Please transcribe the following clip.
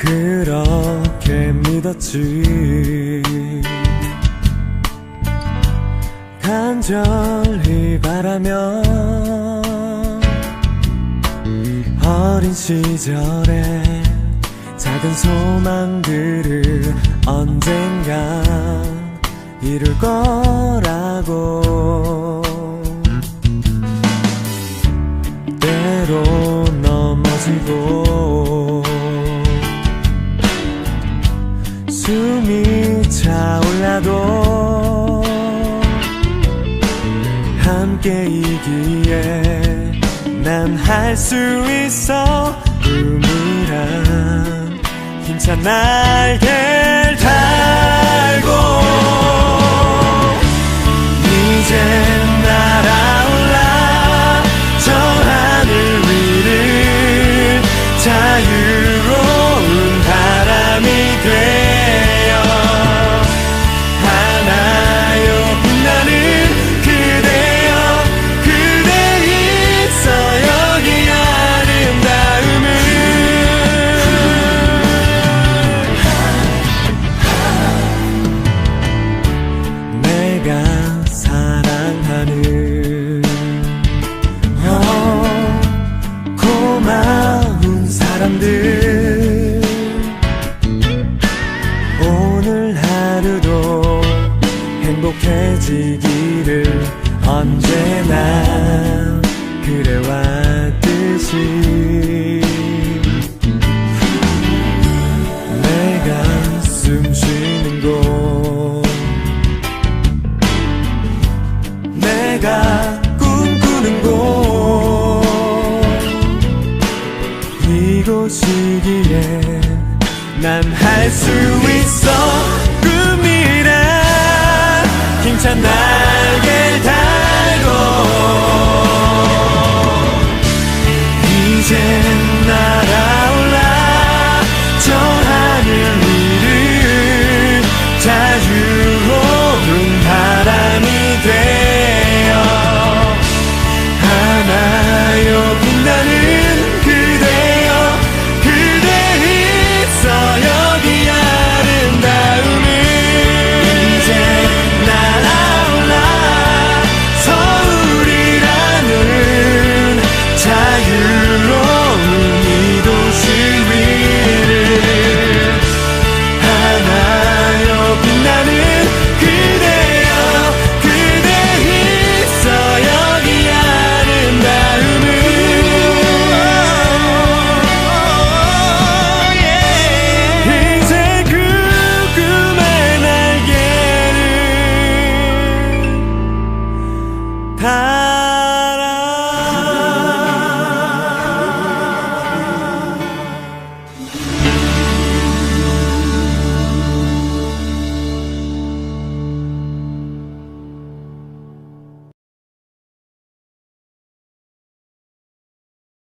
그렇게 믿었지. 간절히 바라며 어린 시절에 작은 소망들을 언젠가 이룰 거라고. 때로 넘어지고 숨이 차올라도 함께이기에 난 할 수 있어. 꿈이란 힘찬 날개를 사랑하는 어, 고마운 사람들. 오늘 하루도 행복해지기를 언제나 그래왔듯이 이곳이기에 난 할 수 있어. 꿈이 看